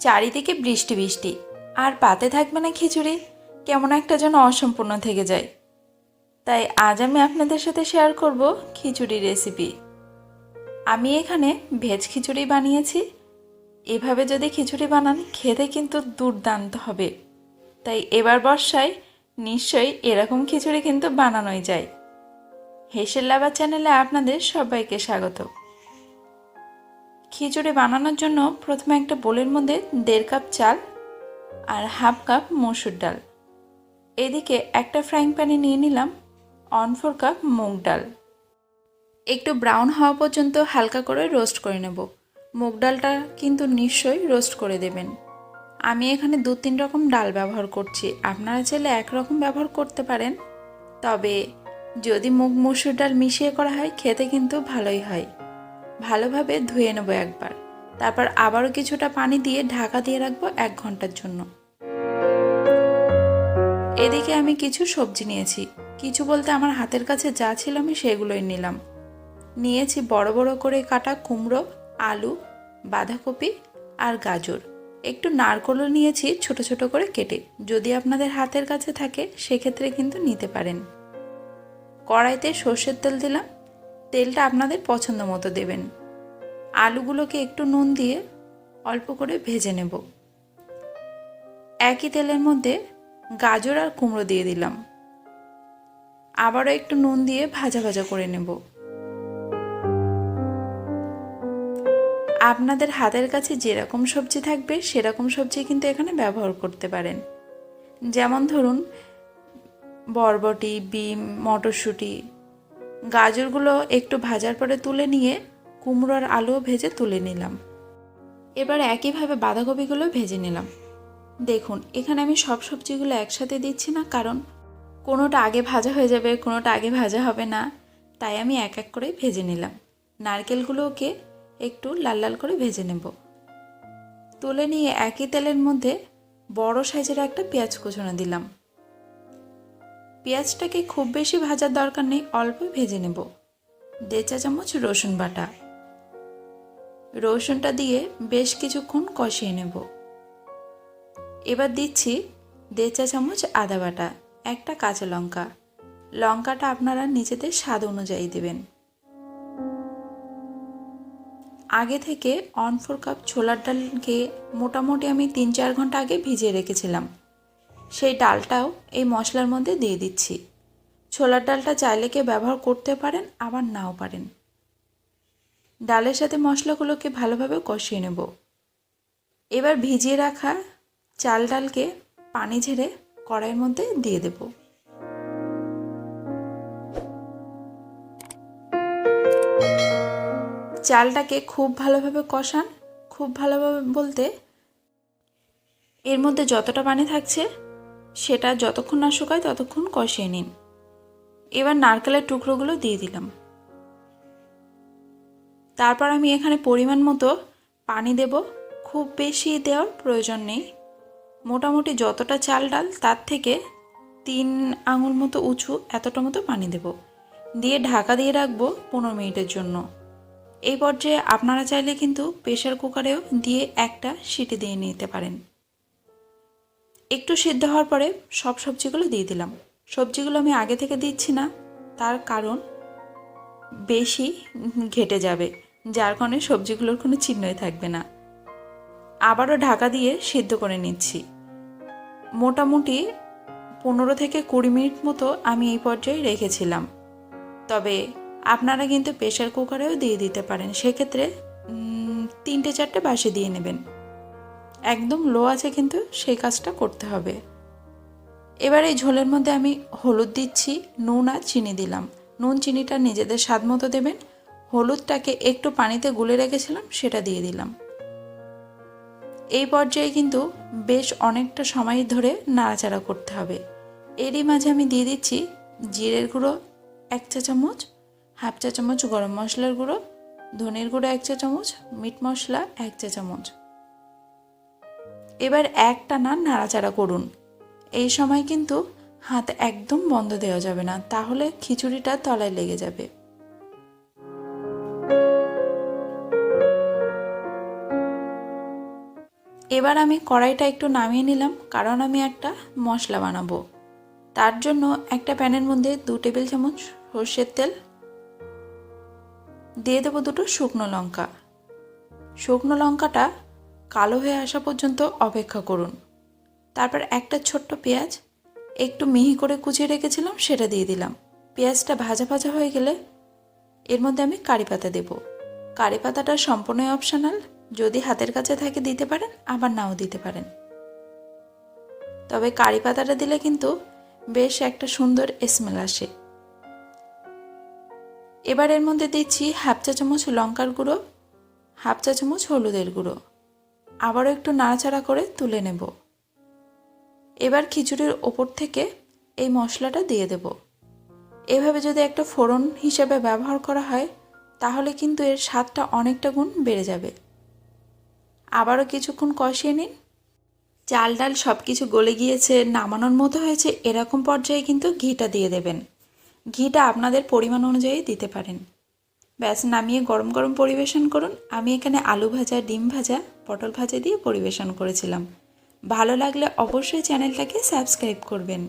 চারিদিকে বৃষ্টি বৃষ্টি। আর পাতে থাকবে না খিচুড়ি। কেমন একটা যেন অসম্পূর্ণ থেকে যায়। তাই আজ আমি আপনাদের সাথে শেয়ার করব খিচুড়ি রেসিপি আমি এখানে ভেজ খিচুড়ি বানিয়েছি। এভাবে যদি খিচুড়ি বানান, খেতে কিন্তু দুর্দান্ত হবে। তাই এবার বর্ষায় নিশ্চয়ই এরকম খিচুড়ি কিন্তু বানানোই যায়। হেসের চ্যানেলে আপনাদের সবাইকে স্বাগত। খিচুড়ি বানানোর জন্য প্রথমে একটা বোলের মধ্যে দেড় কাপ চাল আর হাফ কাপ মসুর ডাল। এদিকে একটা ফ্রাইং প্যানে নিয়ে নিলাম অন ফোর কাপ মুগ ডাল। একটু ব্রাউন হওয়া পর্যন্ত হালকা করে রোস্ট করে নেব। মুগ ডালটা কিন্তু নিশ্চয়ই রোস্ট করে দেবেন। আমি এখানে দু তিন রকম ডাল ব্যবহার করছি। আপনারা চাইলে একরকম ব্যবহার করতে পারেন। তবে যদি মুগ মসুর ডাল মিশিয়ে করা হয়, খেতে কিন্তু ভালোই হয়। ভালোভাবে ধুয়ে নেব একবার। তারপর আবারও কিছুটা পানি দিয়ে ঢাকা দিয়ে রাখব এক ঘণ্টার জন্য। এদিকে আমি কিছু সবজি নিয়েছি। কিছু বলতে আমার হাতের কাছে যা ছিল আমি সেগুলোই নিলাম। নিয়েছি বড় বড় করে কাটা কুমড়ো, আলু, বাঁধাকপি আর গাজর। একটু নারকলও নিয়েছি ছোট ছোট করে কেটে। যদি আপনাদের হাতের কাছে থাকে, সেক্ষেত্রে কিন্তু নিতে পারেন। কড়াইতে সর্ষের তেল দিলাম। তেলটা আপনাদের পছন্দ মতো দেবেন। আলুগুলোকে একটু নুন দিয়ে অল্প করে ভেজে নেব। একই তেলের মধ্যে গাজর আর কুমড়ো দিয়ে দিলাম। আবারও একটু নুন দিয়ে ভাজা ভাজা করে নেব। আপনাদের হাতের কাছে যেরকম সবজি থাকবে, সেরকম সবজি কিন্তু এখানে ব্যবহার করতে পারেন। যেমন ধরুন, বরবটি, বিম, মটরশুঁটি গাজরগুলো একটু ভাজার পরে তুলে নিয়ে কুমড়ো আর আলুও ভেজে তুলে নিলাম। এবার একইভাবে বাঁধাকপিগুলো ভেজে নিলাম। দেখুন, এখানে আমি সব সবজিগুলো একসাথে দিচ্ছি না, কারণ কোনোটা আগে ভাজা হয়ে যাবে, কোনোটা আগে ভাজা হবে না। তাই আমি এক এক করে ভেজে নিলাম। নারকেলগুলোকে একটু লাল লাল করে ভেজে নেব। তুলে নিয়ে একই তেলের মধ্যে বড় সাইজের একটা পেঁয়াজ কুচনো দিলাম। পেঁয়াজটাকে খুব বেশি ভাজার দরকার নেই, অল্প ভেজে নেব। দেড় চা চামচ রসুন বাটা। রসুনটা দিয়ে বেশ কিছুক্ষণ কষিয়ে নেব। এবার দিচ্ছি দেড় চা চামচ আদা বাটা, একটা কাঁচা লঙ্কা। লঙ্কাটা আপনারা নিজেদের স্বাদ অনুযায়ী দেবেন। আগে থেকে অন ফোর কাপ ছোলার ডালকে মোটামুটি আমি তিন চার ঘণ্টা আগে ভিজিয়ে রেখেছিলাম। সেই ডালটাও এই মশলার মধ্যে দিয়ে দিচ্ছি। ছোলার ডালটা চাইলে কে ব্যবহার করতে পারেন, আবার নাও পারেন। ডালের সাথে মশলাগুলোকে ভালোভাবে কষিয়ে নেব। এবার ভিজিয়ে রাখা চাল ডালকে পানি ঝেড়ে কড়াইয়ের মধ্যে দিয়ে দেব। চালটাকে খুব ভালোভাবে কষান, খুব ভালোভাবে বলতে এর মধ্যে যতটা পানি থাকছে সেটা যতক্ষণ না শুকায় ততক্ষণ কষিয়ে নিন। এবার নারকেলের টুকরোগুলো দিয়ে দিলাম। তারপর আমি এখানে পরিমাণ মতো পানি দেব। খুব বেশি দেওয়ার প্রয়োজন নেই। মোটামুটি যতটা চাল ডাল, তার থেকে তিন আঙুল মতো উঁচু এতটা মতো পানি দেব। দিয়ে ঢাকা দিয়ে রাখব পনেরো মিনিটের জন্য। এই পর্যায়ে আপনারা চাইলে কিন্তু প্রেশার কুকারেও দিয়ে একটা সিটি দিয়ে নিতে পারেন। একটু সিদ্ধ হওয়ার পরে সব সবজিগুলো দিয়ে দিলাম। সবজিগুলো আমি আগে থেকে দিচ্ছি না, তার কারণ বেশি ঘেটে যাবে, যার কারণে সবজিগুলোর কোনো চিহ্নই থাকবে না। আবারও ঢাকা দিয়ে সিদ্ধ করে নিচ্ছি। মোটামুটি পনেরো থেকে কুড়ি মিনিট মতো আমি এই পর্যায়ে রেখেছিলাম। তবে আপনারা কিন্তু প্রেশার কুকারেও দিয়ে দিতে পারেন, সেক্ষেত্রে তিনটে চারটে বাসে দিয়ে নেবেন। একদম লো আছে কিন্তু সেই কাজটা করতে হবে। এবার এই ঝোলের মধ্যে আমি হলুদ দিচ্ছি, নুন আর চিনি দিলাম। নুন, চিনিটা নিজেদের স্বাদ মতো দেবেন। হলুদটাকে একটু পানিতে গুলে রেখেছিলাম, সেটা দিয়ে দিলাম। এই পর্যায়ে কিন্তু বেশ অনেকটা সময় ধরে নাড়াচাড়া করতে হবে। এরই মাঝে আমি দিয়ে দিচ্ছি জিরের গুঁড়ো এক চা চামচ, হাফ চা চামচ গরম মশলার গুঁড়ো, ধনের গুঁড়ো এক চা চামচ, মিট মশলা এক চা চামচ। এবার একটা না নাড়াচাড়া করুন। এই সময় কিন্তু হাত একদম বন্ধ দেওয়া যাবে না, তাহলে খিচুড়িটা তলায় লেগে যাবে। এবার আমি কড়াইটা একটু নামিয়ে নিলাম, কারণ আমি একটা মশলা বানাবো। তার জন্য একটা প্যানের মধ্যে দু টেবিল চামচ সর্ষের তেল, দিয়ে দেবো দুটো শুকনো লঙ্কা। শুকনো লঙ্কাটা কালো হয়ে আসা পর্যন্ত অপেক্ষা করুন। তারপর একটা ছোট্ট পেঁয়াজ একটু মিহি করে কুচিয়ে রেখেছিলাম, সেটা দিয়ে দিলাম। পেঁয়াজটা ভাজা ভাজা হয়ে গেলে এর মধ্যে আমি কারি পাতা দেবো। কারি পাতাটা সম্পূর্ণই অপশনাল যদি হাতের কাছে থাকে দিতে পারেন, আবার নাও দিতে পারেন। তবে কারি পাতাটা দিলে কিন্তু বেশ একটা সুন্দর স্মেল আসে। এবার এর মধ্যে দিচ্ছি হাফ চা চামচ লঙ্কার গুঁড়ো, হাফ চা চামচ হলুদের গুঁড়ো। আবারও একটু নাড়াচাড়া করে তুলে নেব। এবার খিচুড়ির ওপর থেকে এই মশলাটা দিয়ে দেব। এভাবে যদি একটা ফোড়ন হিসেবে ব্যবহার করা হয়, তাহলে কিন্তু এর স্বাদটা অনেকটা গুণ বেড়ে যাবে। আবারও কিছুক্ষণ কষিয়ে নিন। চাল ডাল সব কিছু গলে গিয়েছে, নামানোর মতো হয়েছে, এরকম পর্যায়ে কিন্তু ঘিটা দিয়ে দেবেন। ঘিটা আপনাদের পরিমাণ অনুযায়ী দিতে পারেন। ব্যাস, নামিয়ে গরম গরম পরিবেশন করুন। আমি এখানে আলু ভাজা, ডিম ভাজা, পটল ভাজা দিয়ে পরিবেশন করেছিলাম। ভালো লাগলে অবশ্যই চ্যানেলটাকে সাবস্ক্রাইব করবেন।